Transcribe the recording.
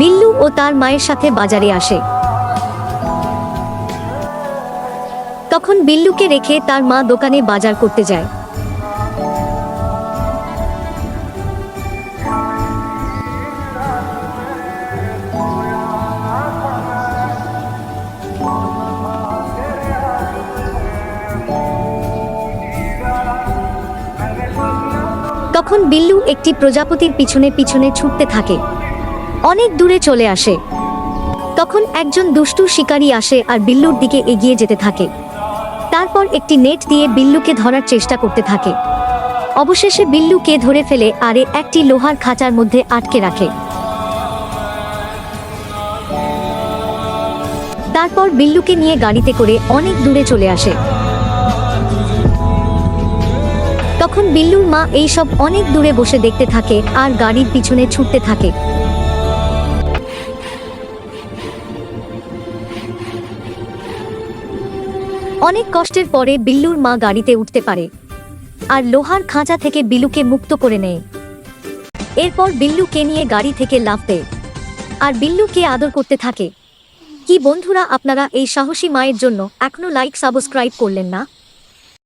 বিল্লু ও তার মায়ের সাথে বাজারে আসে। তখন বিল্লুকে রেখে তার মা দোকানে বাজার করতে যায়। তখন বিল্লু একটি প্রজাপতির পিছনে পিছনে ছুটতে থাকে। অনেক দূরে চলে আসে। তখন একজন দুষ্টু শিকারী আসে আর বিল্লুর দিকে এগিয়ে যেতে থাকে। তারপর একটি নেট দিয়ে বিল্লুকে ধরার চেষ্টা করতে থাকে। অবশেষে বিল্লুকে ধরে ফেলে আরে একটি লোহার খাঁচার মধ্যে আটকে রাখে। তারপর বিল্লুকে নিয়ে গাড়িতে করে অনেক দূরে চলে আসে। তখন বিল্লুর মা এইসব অনেক দূরে বসে দেখতে থাকে আর গাড়ির পিছনে ছুটতে থাকে। অনেক কষ্টের পরে বিল্লুর মা গাড়িতে উঠতে পারে। আর লোহার খাঁচা থেকে বিলুকে মুক্ত করে নেয়। এরপর বিল্লুকে নিয়ে গাড়ি থেকে লাভ দেয়। আর বিল্লুকে আদর করতে থাকে। কি বন্ধুরা, আপনারা এই সাহসী মায়ের জন্য এখনও লাইক সাবস্ক্রাইব করলেন না?